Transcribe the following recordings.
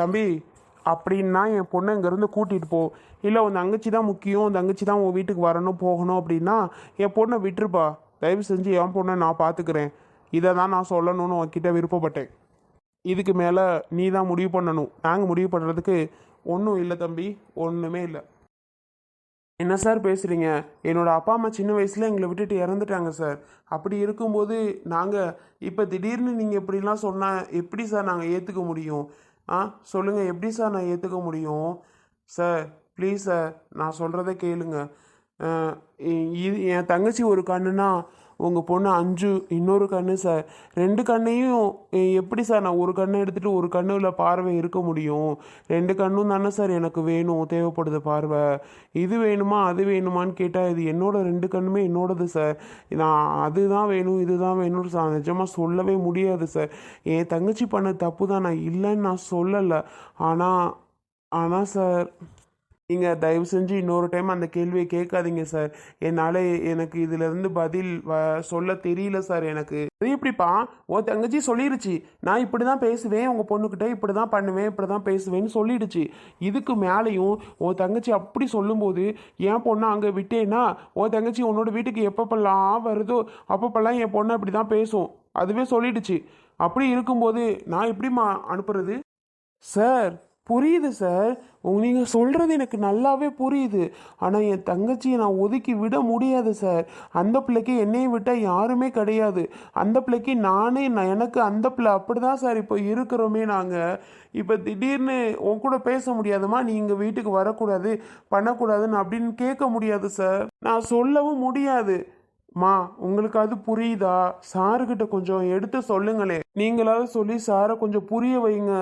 தம்பி அப்படின்னா என் பொண்ணை இங்கேருந்து கூட்டிகிட்டு போ. இல்லை உன் தங்கச்சி தான் முக்கியம் உன் தங்கச்சி தான் உன் வீட்டுக்கு வரணும் போகணும் அப்படின்னா என் பொண்ணை விட்டுருப்பா. தயவு செஞ்சு என் பொண்ணை நான் பார்த்துக்கிறேன் இதை தான் நான் சொல்லணும்னு உன்கிட்ட விருப்பப்பட்டேன். இதுக்கு மேலே நீ தான் முடிவு பண்ணணும். நாங்கள் முடிவு பண்ணுறதுக்கு ஒன்றும் இல்லை தம்பி ஒன்றுமே இல்லை. என்ன சார் பேசுகிறீங்க என்னோடய அப்பா அம்மா சின்ன வயசில் எங்களை விட்டுட்டு இறந்துட்டாங்க சார். அப்படி இருக்கும்போது நாங்கள் இப்போ திடீர்னு நீங்கள் இப்படிலாம் சொன்னால் எப்படி சார் நாங்கள் ஏற்றுக்க முடியும்? ஆ சொல்லுங்கள் எப்படி சார் நான் ஏற்றுக்க முடியும்? சார் ப்ளீஸ் சார் நான் சொல்கிறத கேளுங்கள் இது என் தங்கச்சி ஒரு கண்ணுனா உங்கள் பொண்ணு அஞ்சு இன்னொரு கண்ணு சார் ரெண்டு கண்ணையும் எப்படி சார் நான் ஒரு கண்ணை எடுத்துகிட்டு ஒரு கண்ணுல பார்வை இருக்க முடியும்? ரெண்டு கண்ணும் தானே சார் எனக்கு வேணும் தேவைப்படுது பார்வை. இது வேணுமா அது வேணுமான்னு கேட்டால் இது என்னோட ரெண்டு கண்ணுமே என்னோடது சார். நான் அதுதான் வேணும் இதுதான் வேணும்னு சார் நிஜமாக சொல்லவே முடியாது சார். என் தங்கச்சி பண்ண தப்பு தான் நான் இல்லைன்னு நான் சொல்லலை. ஆனால் ஆனால் சார் நீங்கள் தயவு செஞ்சு இன்னொரு டைம் அந்த கேள்வியை கேட்காதீங்க சார் என்னால் எனக்கு இதுலேருந்து பதில் வ- சொல்ல தெரியல சார் எனக்கு. அது எப்படிப்பா? உன் தங்கச்சி சொல்லிடுச்சு நான் இப்படி தான் பேசுவேன் உங்கள் பொண்ணுக்கிட்ட இப்படி தான் பண்ணுவேன் இப்படி தான் பேசுவேன்னு சொல்லிடுச்சு. இதுக்கு மேலேயும் உன் தங்கச்சி அப்படி சொல்லும்போது என் பொண்ணை அங்கே விட்டேன்னா உன் தங்கச்சி உன்னோட வீட்டுக்கு எப்பப்பெல்லாம் வருதோ அப்பப்பெல்லாம் என் பொண்ணை அப்படி தான் பேசும். அதுவே சொல்லிடுச்சு. அப்படி இருக்கும்போது நான் எப்படிம்மா அனுப்புறது? சார் புரியுது சார். நீங்கள் சொல்கிறது எனக்கு நல்லாவே புரியுது. ஆனால் என் தங்கச்சியை நான் ஒதுக்கி விட முடியாது சார். அந்த பிள்ளைக்கு என்னையை விட்டால் யாருமே கிடையாது. அந்த பிள்ளைக்கு நானே நான் எனக்கு அந்த பிள்ளை அப்படி தான் சார் இப்போ இருக்கிறோமே நாங்கள் இப்போ திடீர்னு உன் கூட பேச முடியாதுமா நீ இங்கே வீட்டுக்கு வரக்கூடாது பண்ணக்கூடாதுன்னு அப்படின்னு கேட்க முடியாது சார். நான் சொல்லவும் முடியாது. மா உங்களுக்கு அது புரியுதா? சாருக்கிட்ட கொஞ்சம் எடுத்து சொல்லுங்களேன். நீங்களாவது சொல்லி சாரை கொஞ்சம் புரிய வைங்க.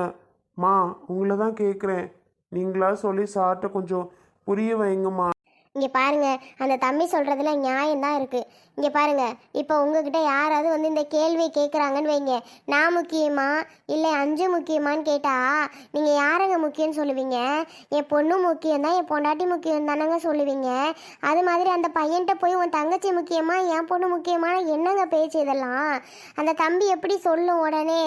மா உங்களை தான் கேட்குறேன் நீங்களா சொல்லி சார்கிட்ட கொஞ்சம் புரிய வைங்கம்மா. இங்கே பாருங்க அந்த தம்பி சொல்கிறதுல நியாயம்தான் இருக்குது இங்கே பாருங்க இப்போ உங்ககிட்ட யாராவது வந்து இந்த கேள்வியை கேட்குறாங்கன்னு வைங்க. நான் முக்கியமா இல்லை அஞ்சு முக்கியமான்னு கேட்டால் நீங்கள் யாருங்க முக்கியம்னு சொல்லுவீங்க? என் பொண்ணு முக்கியம் தான் என் பொண்டாட்டி முக்கியம் தானங்க சொல்லுவீங்க? அது மாதிரி அந்த பையன்கிட்ட போய் உன் தங்கச்சி முக்கியமா என் பொண்ணு முக்கியமான என்னங்க பேச்சு இதெல்லாம்? அந்த தம்பி எப்படி சொல்லும் உடனே?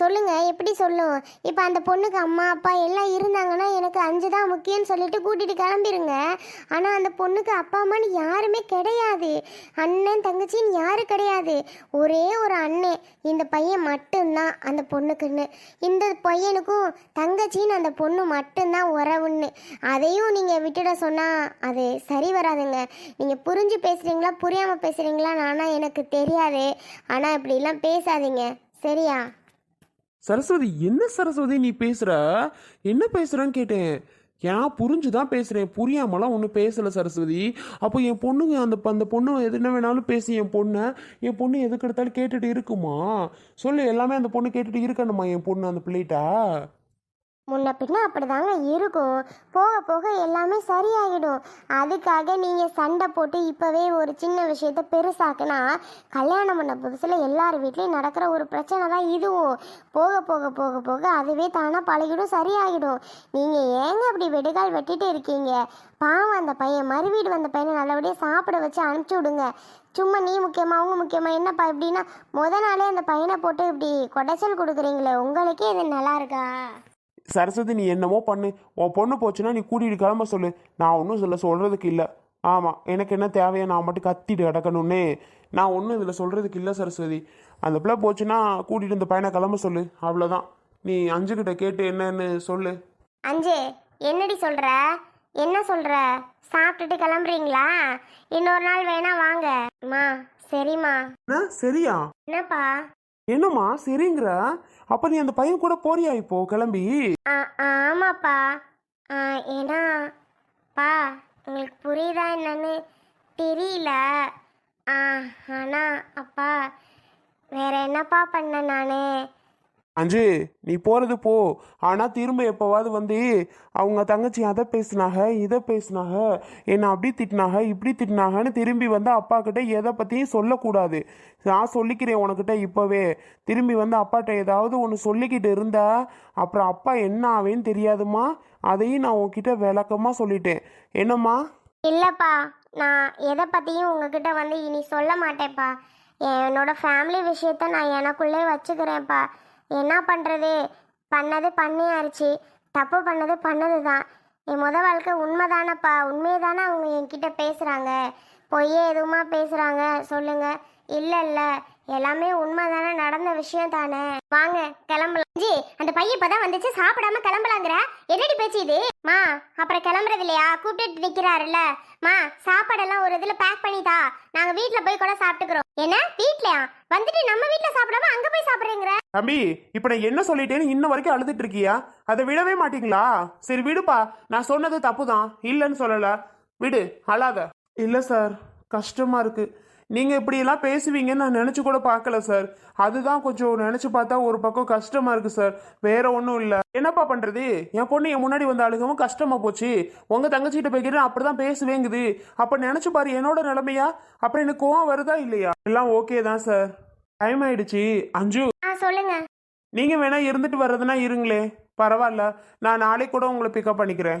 சொல்லுங்க எப்படி சொல்லும்? இப்போ அந்த பொண்ணுக்கு அம்மா அப்பா எல்லாம் இருந்தாங்கன்னா எனக்கு அஞ்சு தான் முக்கியம்னு சொல்லிட்டு கூட்டிகிட்டு கிளம்பிடுங்க ஆனால் அந்த பொண்ணுக்கு அப்பா அம்மான்னு யாருமே கிடையாது. அண்ணன் தங்கச்சின்னு யாரும் கிடையாது. ஒரே ஒரு அண்ணன் இந்த பையன் மட்டும்தான் அந்த பொண்ணுக்குன்னு. இந்த பையனுக்கும் தங்கச்சின்னு அந்த பொண்ணு மட்டும்தான் உறவுன்னு. அதையும் நீங்கள் விட்டுட சொன்னால் அது சரி வராதுங்க. நீங்கள் புரிஞ்சு பேசுகிறீங்களா புரியாமல் பேசுகிறீங்களா நானா எனக்கு தெரியாது. ஆனால் இப்படிலாம் பேசாதீங்க. சரியா? சரஸ்வதி என்ன சரஸ்வதி நீ பேசுற? என்ன பேசுறன்னு கேட்டேன். ஏன் புரிஞ்சு தான் பேசுகிறேன் புரியாமலாம் ஒன்றும் பேசலை சரஸ்வதி. அப்போ என் பொண்ணுங்க அந்த அந்த பொண்ணு எது என்ன வேணாலும் பேசி என் பொண்ணை என் பொண்ணு எதுக்கு எடுத்தாலும் கேட்டுட்டு இருக்குமா? சொல்லு எல்லாமே அந்த பொண்ணு கேட்டுட்டு இருக்கணுமா என் பொண்ணு அந்த பிள்ளைகிட்ட? முன்ன பின்ன அப்படிதாங்க இருக்கும். போக போக எல்லாமே சரியாகிடும் அதுக்காக நீங்கள் சண்டை போட்டு இப்போவே ஒரு சின்ன விஷயத்த பெருசாக்குனா கல்யாணம் பண்ண புதுசில் எல்லார் வீட்லேயும் நடக்கிற ஒரு பிரச்சனை தான் இதுவும். போக போக போக போக அதுவே தானாக பழகிடும் சரியாகிடும் நீங்கள் ஏங்க அப்படி வெடிகால் வெட்டிட்டு இருக்கீங்க? பாவம் அந்த பையன். மறு வீடு வந்த பையனை நல்லபடியாக சாப்பிட வச்சு அனுப்பிச்சி விடுங்க. சும்மா நீ முக்கியமா அவங்க முக்கியமா என்னப்பா இப்படின்னா முத நாளே அந்த பையனை போட்டு இப்படி கொடைச்சல் கொடுக்குறீங்களே உங்களுக்கே இது நல்லா இருக்கா? சரஸ்வதி நீ என்னமோ பண்ணு. உன் பொண்ணு போச்சுன்னா நீ கூட்டிகிட்டு கிளம்ப சொல்லு. நான் ஒன்றும் இதில் சொல்கிறதுக்கு இல்லை. ஆமாம் எனக்கு என்ன தேவையா நான் மட்டும் கத்திட்டு கிடக்கணுன்னே நான் ஒன்றும் இதில் சொல்கிறதுக்கு இல்லை சரஸ்வதி. அந்த பிள்ளை போச்சுன்னா கூட்டிகிட்டு இந்த பையனை கிளம்ப சொல்லு. அவ்வளோதான் நீ அஞ்சுக்கிட்ட கேட்டு என்னன்னு சொல்லு. அஞ்சு என்னடி சொல்ற? என்ன சொல்ற? சாப்பிட்டுட்டு கிளம்புறீங்களா? இன்னொரு நாள் வேணா வாங்க. அம்மா சரிம்மா. என்ன? சரியா? என்னப்பா? என்னம்மா சரிங்கிற? அப்ப நீ அந்த பையன் கூட போறியா இப்போ கிளம்பி? ஆ ஆமாப்பா. ஆ, ஏன்னா பா உங்களுக்கு புரியுதா என்னன்னு தெரியல. ஆ ஆனால் அப்பா வேற என்னப்பா பண்ண நான்? அஞ்சு நீ போகிறது போ. ஆனால் திரும்ப எப்போவாது வந்து அவங்க தங்கச்சி அதை பேசினாக இதை பேசினாக என்னை அப்படி திட்டினாக இப்படி திட்டினாகன்னு திரும்பி வந்து அப்பா கிட்ட எதை பற்றியும் சொல்லக்கூடாது. நான் சொல்லிக்கிறேன் உனக்கிட்ட இப்போவே. திரும்பி வந்து அப்பாட்ட ஏதாவது ஒன்று சொல்லிக்கிட்டு இருந்தா அப்புறம் அப்பா என்ன ஆவேன்னு தெரியாதுமா அதையும் நான் உன்கிட்ட விளக்கமாக சொல்லிட்டேன். என்னம்மா? இல்லைப்பா. நான் எதை பற்றியும் உங்ககிட்ட வந்து இனி சொல்ல மாட்டேன்ப்பா. என்னோட ஃபேமிலி விஷயத்த நான் எனக்குள்ளே வச்சுக்கிறேன்ப்பா. என்ன பண்ணுறது பண்ணது பண்ணியாருச்சு தப்பு பண்ணது பண்ணது தான் என் முத வாழ்க்கை உண்மைதானப்பா. உண்மையை தானே அவங்க என்கிட்ட பேசுகிறாங்க பொய்யே எதுவுமா பேசுகிறாங்க சொல்லுங்க. இல்லை இல்லை எல்லாமே உண்மை தானே நடந்த விஷயம் தானே. வாங்க கிளம்பலாம். ஜி அந்த பையன் இப்பதான் வந்துச்சு. சாப்பிடாம கிளம்பலாங்கிற? என்னடி பேச்சு இது? மா அப்புறம் கிளம்புறது இல்லையா? கூப்பிட்டு நிக்கிறாருல்ல. மா சாப்பாடெல்லாம் ஒரு இதுல பேக் பண்ணிதா நாங்க வீட்ல போய் கூட சாப்பிட்டுக்கிறோம். என்ன? வீட்லயா? வந்துட்டு நம்ம வீட்ல சாப்பிடாம அங்க போய் சாப்பிடுறீங்கிற? தம்பி இப்போ நான் என்ன சொல்லிட்டேன்னு இன்ன வரைக்கும் அழுதுட்டு இருக்கியா? அதை விடவே மாட்டீங்களா? சரி விடுப்பா. நான் சொன்னது தப்பு தான் இல்லைன்னு சொல்லல. விடு அழாத. இல்லை சார். கஷ்டமா இருக்கு. நீங்க இப்படியெல்லாம் பேசுவீங்கன்னு நான் நினைச்சு கூட பார்க்கல சார் அதுதான் கொஞ்சம் நினைச்சு பார்த்தா ஒரு பக்கம் கஷ்டமா இருக்கு சார் வேற ஒன்றும் இல்லை. என்னப்பா பண்றது? என் பொண்ணு என் முன்னாடி வந்து அழுகவும் கஷ்டமா போச்சு. உங்க தங்கச்சிகிட்ட போய்க்கிட்டு அப்படிதான் பேசுவேங்குது. அப்ப நினைச்சு பாரு என்னோட நிலைமையா? அப்புறம் எனக்கு கோவம் வருதா இல்லையா? எல்லாம் ஓகே தான் சார் டைம் ஆயிடுச்சு. அஞ்சு. சொல்லுங்க. நீங்க வேணா இருந்துட்டு வர்றதுனா இருங்களே. பரவாயில்ல. நான் நாளைக்கு கூட உங்களை பிக்கப் பண்ணிக்கிறேன்.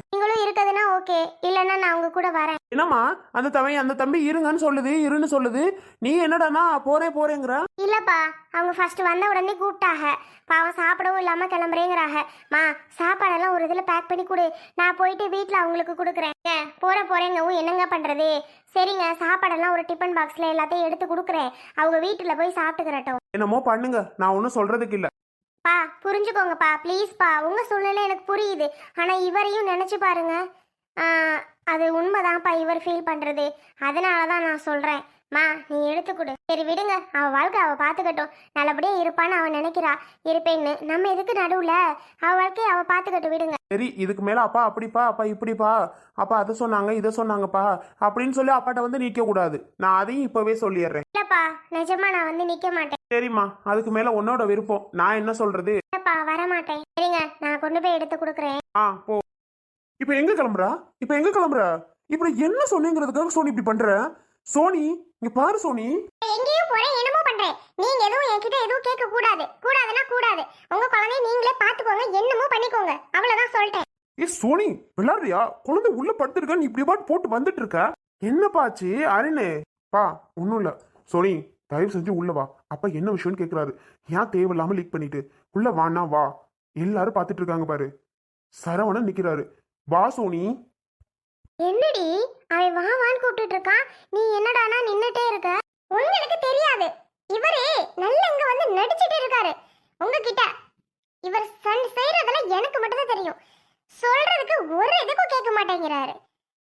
இருக்கிறதுனா ஓகே இல்லைன்னா நான் உங்க கூட வரேன். என்னம்மா? அந்த தம்பி அந்த தம்பி இருங்கன்னு சொல்லுது இருன்னு சொல்லுது. நீ என்னடானா போறே போறேங்கிற? இல்லப்பா அவங்க ஃபர்ஸ்ட் வந்த உடனே கூப்பிட்டாக பாவம் சாப்பிடவும் இல்லாம கிளம்புறேங்கிறாக மா சாப்பாடெல்லாம் ஒரு இதுல பேக் பண்ணி கொடு. நான் போயிட்டு வீட்ல அவங்களுக்கு கொடுக்குறேன். ஏ, போற போறேங்கவும் என்னங்க பண்றது? சரிங்க சாப்பாடெல்லாம் ஒரு டிஃபன் பாக்ஸ்ல எல்லாத்தையும் எடுத்து கொடுக்குறேன். அவங்க வீட்டுல போய் சாப்பிட்டுக்கிறட்டும். என்னமோ பண்ணுங்க. நான் ஒன்றும் சொல்றதுக்கு இல்ல. பா புரிஞ்சுக்கோங்கப்பா. ப்ளீஸ்ப்பா உங்கள் சூழ்நிலை எனக்கு புரியுது. ஆனால் இவரையும் நினச்சி பாருங்க. அது உண்மைதான்ப்பா இவர் ஃபீல் பண்ணுறது அதனால தான் நான் சொல்கிறேன் மா நீ எடுத்து கொடு. சரி விடுங்க. அவள் வாழ்க்கை அவள் பார்த்துக்கட்டும் நல்லபடியாக இருப்பான்னு அவள் நினைக்கிறா. இருப்பேன்னு. நம்ம எதுக்கு நடுவில்? அவள் வாழ்க்கையை அவள் பார்த்துக்கட்டும் விடுங்க. சரி இதுக்கு மேல அப்பா அப்படிப்பா அப்பா இப்படிப்பா அப்பா அதை சொன்னாங்க இதை சொன்னாங்கப்பா அப்படின்னு சொல்லி அப்பாட்ட வந்து நிக்க கூடாது நான் அதையும் இப்பவே சொல்லிடுறேன். இல்லப்பா நிஜமா நான் வந்து நிக்க மாட்டேன். சரிம்மா அதுக்கு மேல உன்னோட விருப்பம். நான் என்ன சொல்றது? இல்லப்பா வர மாட்டேன் சரிங்க நான் கொண்டு போய் எடுத்து கொடுக்குறேன். ஆ போ. இப்போ எங்க கிளம்புறா? இப்போ எங்க கிளம்புற? இப்படி என்ன சொன்னீங்கிறதுக்காக சோனி இப்படி பண்ற? சோனி இங்க பாரு சோனி. எங்கேயும் போறேன் என்னமோ பண்றேன். நீங்க எதுவும் என்கிட்ட எதுவும் கேட்க கூடாது கூடாதுன்னா கூடாது. உங்க குழந்தைய நீங்களே பாத்துக்கோங்க என்னமோ பண்ணிக்கோங்க. அவ்வளவுதான் சொல்லிட்டேன். ஏ சோனி விளாடுறியா குழந்தை உள்ள படுத்திருக்க நீ இப்படி பாட்டு போட்டு வந்துட்டு இருக்க என்னப்பாச்சு அருணு? பா ஒன்றும் இல்லை. சோனி தயவு செஞ்சு உள்ள வா. அப்பா என்ன விஷயம்னு கேட்குறாரு ஏன் தேவையில்லாம லீக் பண்ணிட்டு? உள்ள வானா வா. எல்லாரும் பார்த்துட்டு இருக்காங்க பாரு. சரவணன் நிக்கிறாரு. வா சோனி. என்னடி அவன் வா வான்னு கூப்பிட்டுட்டு இருக்கான் நீ என்னடானா நின்னுட்டே இருக்க? உங்களுக்கு தெரியாது. இவரே நல்ல இங்க வந்து நடிச்சிட்டு இருக்காரு. உங்ககிட்ட. இவர் சன் செய்யறதெல்லாம் எனக்கு மட்டும்தான் தெரியும். சொல்றதுக்கு ஒரு இதுக்கும் கேட்க மாட்டேங்கிறாரு.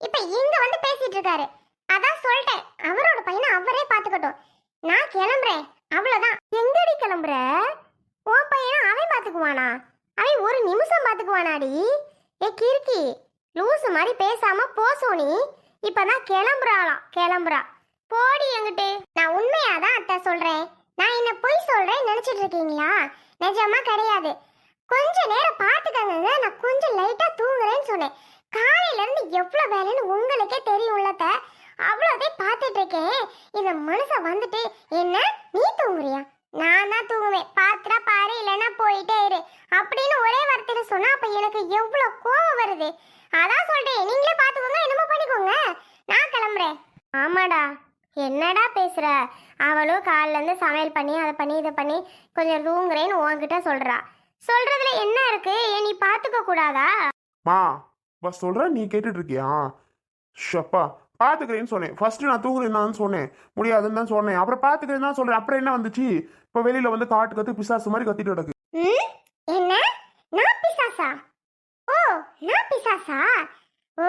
இப்ப இங்க வந்து பேசிட்டு இருக்காரு. அதான் சொல்லிட்டேன். அவரோட பையனை அவரே பாத்துக்கட்டும் நான் கிளம்புறேன். அவ்வளவுதான். எங்கடி கிளம்புற? உன் பையனை அவன் பாத்துக்குவானா அவன் ஒரு நிமிஷம் பாத்துக்குவானாடி ஏ கிறுக்கி. லூசு மாதிரி பேசாம போ சோனி. இப்பதான் கிளம்புறாளாம் கிளம்புறா. போடி எங்கிட்டு. நான் உண்மையாதான் அத்தை சொல்றேன். நான் என்ன பொய் சொல்றேன் நினைச்சிட்டு இருக்கீங்களா? நிஜமா கிடையாது. கொஞ்ச நேரம் பாத்துக்கங்க நான் கொஞ்சம் லைட்டா தூங்குறேன்னு சொன்னேன். காலையில இருந்து எவ்வளவு வேலைன்னு உங்களுக்கே தெரியும்லத்த அவ்வளோதையும் பார்த்துட்டு இருக்கேன். இந்த மனுஷன் வந்துட்டு என்ன? நீ தூங்குறியா? நான் தான் தூங்குவேன். பாத்துறா பாரு இல்லைன்னா போயிட்டே இரு. அப்படின்னு ஒரே வார்த்தையில சொன்னா அப்ப எனக்கு எவ்வளவு கோவம் வருது. அதான் சொல்றேன். நீங்களே பாத்துக்கோங்க என்னமோ பண்ணிக்கோங்க. நான் கிளம்புறேன். ஆமாடா. என்னடா பேசுற? அவளும் காலைல இருந்து சமையல் பண்ணி அதை பண்ணி இதை பண்ணி கொஞ்சம் தூங்குறேன்னு உன்கிட்ட சொல்றா. சொல்றதுல என்ன இருக்கு? ஏன் நீ பாத்துக்க கூடாதா? மா பஸ் சொல்ற நீ கேட்டுட்டு இருக்கியா ஷப்பா பாத்துக்கிறேன்னு சொன்னேன். ஃபர்ஸ்ட் நான் தூங்குறேன் சொன்னேன். முடியாதுன்னு தான் சொன்னேன். அப்புறம் பாத்துக்கிறேன் தான் சொல்றேன். அப்புறம் என்ன வந்துச்சு? இப்போ வெளியில வந்து காட்டு கத்து பிசாசு மாதிரி கத்திட்டு கிடக்கு. என்ன? நான் பிசாசா? பிசாசா? ஓ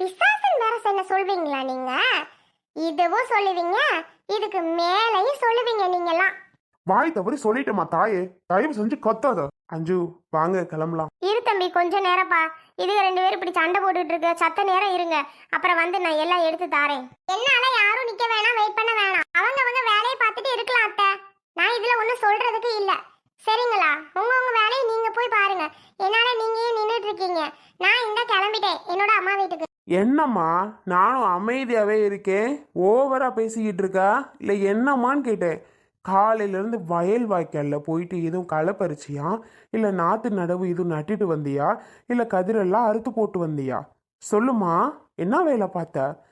பிசாசுன்னு வேற என்ன சொல்வீங்களா நீங்க? இதுவும் சொல்லுவீங்க இதுக்கு மேலையும் சொல்லுவீங்க நீங்கெல்லாம். வாய் தவறி சொல்லிட்டேமா தாயே. தயவு செஞ்சு கத்தாத. அஞ்சு வாங்க கிளம்பலாம். இரு தம்பி கொஞ்ச நேரப்பா இதுக ரெண்டு பேரும் இப்படி சண்டை போட்டுட்டு இருக்க. சத்த நேரம் இருங்க. அப்புறம் வந்து நான் எல்லாம் எடுத்து தாரேன். என்னால யாரும் நிக்க வேணாம் வெயிட் பண்ண வேணாம். அவங்க அவங்க வேலையை பார்த்துட்டு இருக்கலாம் அத்தை நான் இதுல ஒண்ணும் சொல்றதுக்கு இல்ல சரிங்களா உங்க உங்க வேலையை நீங்க போய் பாருங்க என்னால நீங்க ஏன் நின்றுட்டு இருக்கீங்க நான் இந்த கிளம்பிட்டேன் என்னோட அம்மா வீட்டுக்கு என்னம்மா? நானும் அமைதியாகவே இருக்கேன். ஓவராக பேசிக்கிட்டு இருக்கா இல்லை என்னம்மான்னு கேட்டேன். காலையிலேருந்து வயல் வாய்க்காலில் போயிட்டு எதுவும் களை பறிச்சியா இல்லை நாற்று நடவு எதுவும் நட்டுட்டு வந்தியா? இல்லை கதிரெல்லாம் அறுத்து போட்டு வந்தியா? சொல்லுமா என்ன வேலை பார்த்த?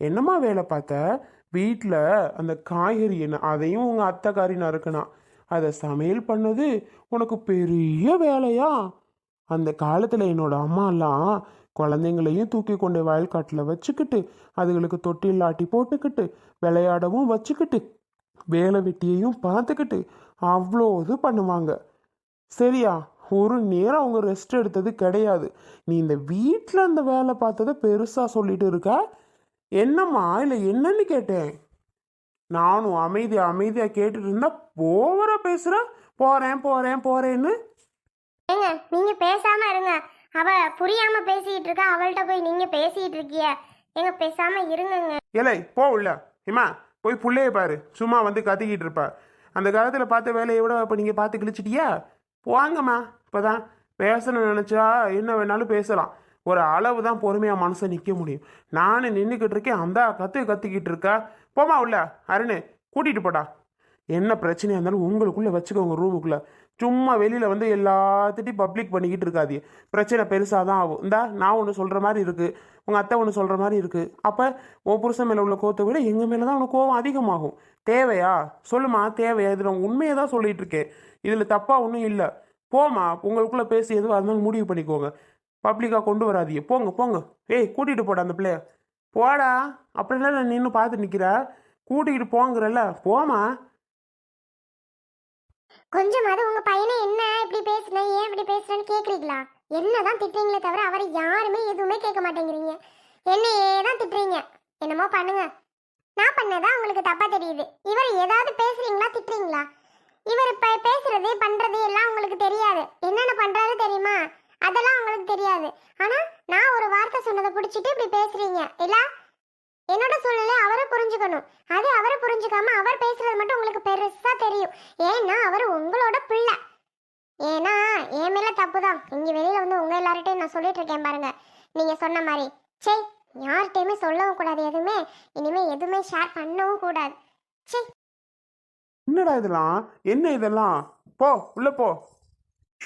என்னம்மா வேலை பார்த்த? வீட்டில் அந்த காய்கறி என்ன அதையும் உங்கள் அத்தைக்காரி நறுக்கணும் அதை சமையல் பண்ணது உனக்கு பெரிய வேலையா? அந்த காலத்தில் என்னோட அம்மாலாம் குழந்தைங்களையும் தூக்கி கொண்டு வயல்காட்டில் வச்சுக்கிட்டு அதுகளுக்கு தொட்டில் ஆட்டி போட்டுக்கிட்டு விளையாடவும் வச்சுக்கிட்டு வேலை வெட்டியையும் பார்த்துக்கிட்டு அவ்வளோ இது பண்ணுவாங்க. சரியா? ஒரு நேரம் அவங்க ரெஸ்ட் எடுத்தது கிடையாது. நீ இந்த வீட்டில் அந்த வேலை பார்த்ததை பெருசாக சொல்லிட்டு இருக்க? என்னம்மா? இல்லை என்னன்னு கேட்டேன். நானும் அமைதியாக அமைதியாக கேட்டுட்டு இருந்தா ஓவரா பேசுகிறேன் போகிறேன் போகிறேன் போகிறேன்னு ஏங்க நீங்க பேசாம இருங்க. அவ புரியாம பேசிட்டு இருக்கா அவள்கிட்ட போய் நீங்க பேசிட்டு இருக்கிய எங்க பேசாம இருங்கங்க. ஏலே போ உள்ள. ஏமா போய் புள்ளைய பாரு. சும்மா வந்து கத்திக்கிட்டு இருப்பா அந்த காலத்தில் பார்த்த வேலையை விட இப்ப நீங்கள் பார்த்து கிழிச்சிட்டியா? போங்கம்மா. இப்போதான் பேசணும்னு நினச்சா என்ன வேணாலும் பேசலாம். ஒரு அளவு தான் பொறுமையாக மனசை நிற்க முடியும். நானும் நின்றுக்கிட்டு இருக்கேன் அந்த கற்று கத்திக்கிட்டு இருக்கா போமா உள்ள. அருண் கூட்டிகிட்டு போடா. என்ன பிரச்சனையாக இருந்தாலும் உங்களுக்குள்ளே வச்சுக்கோங்க ரூமுக்குள்ளே. சும்மா வெளியில் வந்து எல்லாத்திட்டையும் பப்ளிக் பண்ணிக்கிட்டு இருக்காது. பிரச்சனை பெருசாக தான் ஆகும். இந்தா நான் ஒன்று சொல்கிற மாதிரி இருக்குது உங்கள் அத்தை ஒன்று சொல்கிற மாதிரி இருக்குது அப்போ உன் புருஷன் மேலே உள்ள கோவத்தை விட எங்கள் மேலே தான் உனக்கு கோவம் அதிகமாகும். தேவையா? சொல்லுமா தேவையா? இது நான் உண்மையை தான் சொல்லிட்டு இருக்கேன். இதில் தப்பாக ஒன்றும் இல்லை. போமா உங்களுக்குள்ளே பேசி எதுவாக இருந்தாலும் முடிவு பண்ணிக்கோங்க. பப்ளிக்காக கொண்டு வராதீங்க. போங்க போங்க. ஏய் கூட்டிகிட்டு போடா அந்த பிள்ளைய. போடா. அப்படிலாம் நான் நின்று பார்த்து நிற்கிற கூட்டிகிட்டு போங்கிறல்ல. போமா கொஞ்சமாவது உங்க பையனை என்ன இப்படி பேசுன ஏன் இப்படி பேசுறேன்னு கேக்குறீங்களா? என்னதான் திட்டுறீங்களே தவிர அவரை யாருமே எதுவுமே கேட்க மாட்டேங்கிறீங்க. என்னையே தான் திட்டுறீங்க. என்னமோ பண்ணுங்க. நான் பண்ணதா உங்களுக்கு தப்பா தெரியுது. இவர் ஏதாவது பேசுறீங்களா திட்டுறீங்களா? இவர் இப்ப பேசுறது பண்றது எல்லாம் உங்களுக்கு தெரியாது. என்னென்ன பண்றாரு தெரியுமா? அதெல்லாம் உங்களுக்கு தெரியாது. ஆனா நான் ஒரு வார்த்தை சொன்னதை பிடிச்சிட்டு இப்படி பேசுறீங்க. இல்ல புரிஞ்சுக்கணும். அது அவரை புரிஞ்சுக்காம அவர் பேசுறது மட்டும் உங்களுக்கு பெருசா தெரியும். ஏன்னா அவர் உங்களோட பிள்ளை. ஏன்னா என் மேல தப்பு தான் இங்க வெளியில வந்து உங்க எல்லார்ட்டையும் நான் சொல்லிட்டு இருக்கேன் பாருங்க. நீங்க சொன்ன மாதிரி. சே யார்கிட்டயுமே சொல்லவும் கூடாது எதுவுமே. இனிமே எதுவுமே ஷேர் பண்ணவும் கூடாது. சே என்னடா இதெல்லாம்? என்ன இதெல்லாம்? போ உள்ள போ.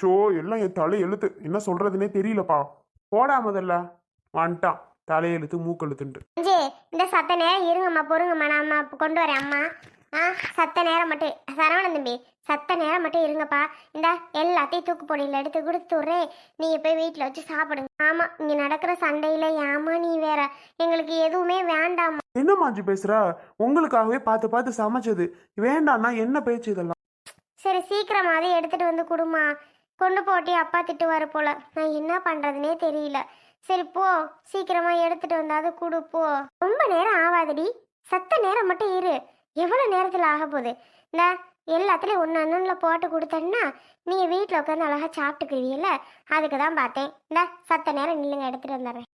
ஷோ எல்லாம் என் தலை எழுத்து. என்ன சொல்றதுன்னே தெரியலப்பா. போடா முதல்ல. வந்துட்டான். தலையெழுத்து மூக்கெழுத்துன்ட்டு அஞ்சு இந்த சத்த நேரம் இருங்கம்மா பொறுங்கம்மா நான் அம்மா கொண்டு வரேன் அம்மா. ஆ சத்த நேரம் மட்டும் சரவணன் தம்பி சத்த நேரம் மட்டும் இருங்கப்பா. இந்த எல்லாத்தையும் தூக்கு பொடியில் எடுத்து கொடுத்துட்றேன் நீங்கள் போய் வீட்டில் வச்சு சாப்பிடுங்க. ஆமாம் இங்கே நடக்கிற சண்டையில் ஏமா நீ வேற? எங்களுக்கு எதுவுமே வேண்டாம் என்ன மாஞ்சி பேசுற? உங்களுக்காகவே பார்த்து பார்த்து சமைச்சது. வேண்டாம்னா என்ன பேச்சு இதெல்லாம்? சரி சீக்கிரமாவே எடுத்துட்டு வந்து கொடுமா கொண்டு போட்டி அப்பா திட்டுவாரு போல. நான் என்ன பண்றதுனே தெரியல. சரி போ. சீக்கிரமா எடுத்துட்டு வந்தாவது கூடு போ. ரொம்ப நேரம் ஆகாதடி சத்த நேரம் மட்டும் இரு. எவ்வளவு நேரத்துல ஆக போகுது? இந்த எல்லாத்துலயும் ஒன்று ஒன்றுல போட்டு கொடுத்தேன்னா நீ வீட்டில் உட்காந்து அழகா சாப்பிட்டுக்குவீங்கல்ல அதுக்கு தான் பார்த்தேன். இந்த சத்த நேரம் நில்லுங்க எடுத்துட்டு வந்துடுறேன்.